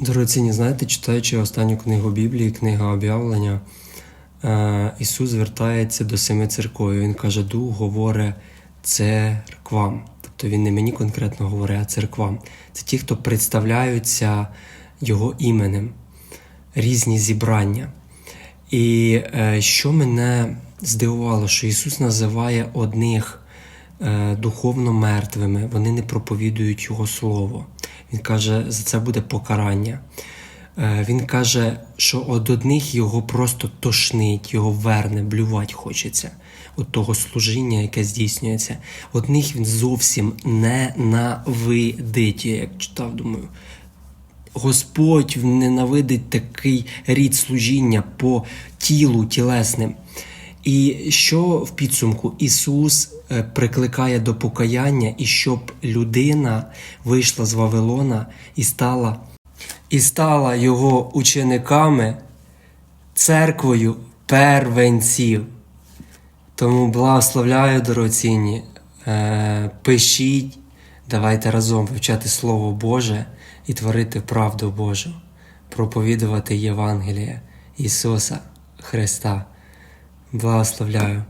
Дорогоцінні, знаєте, читаючи останню книгу Біблії, книга об'явлення, е, Ісус звертається до семи церков. Він каже: Дух говорить церквам. Тобто він не мені конкретно говорить, а церквам. Це ті, хто представляються Його іменем, різні зібрання. І е, що мене здивувало, що Ісус називає одних е, духовно мертвими, вони не проповідують Його Слово. Він каже, за це буде покарання. Е, він каже, що од одних його просто тошнить, його верне, блювати хочеться от того служіння, яке здійснюється. Одних він зовсім ненавидить. Я як читав, думаю, Господь ненавидить такий рід служіння по тілу тілесним. І що в підсумку Ісус е, прикликає до покаяння, і щоб людина вийшла з Вавилона і стала, і стала його учениками, церквою первенців. Тому благословляю, дорогоцінні, е, пишіть, давайте разом вивчати Слово Боже і творити правду Божу, проповідувати Євангеліє Ісуса Христа. Благословляю.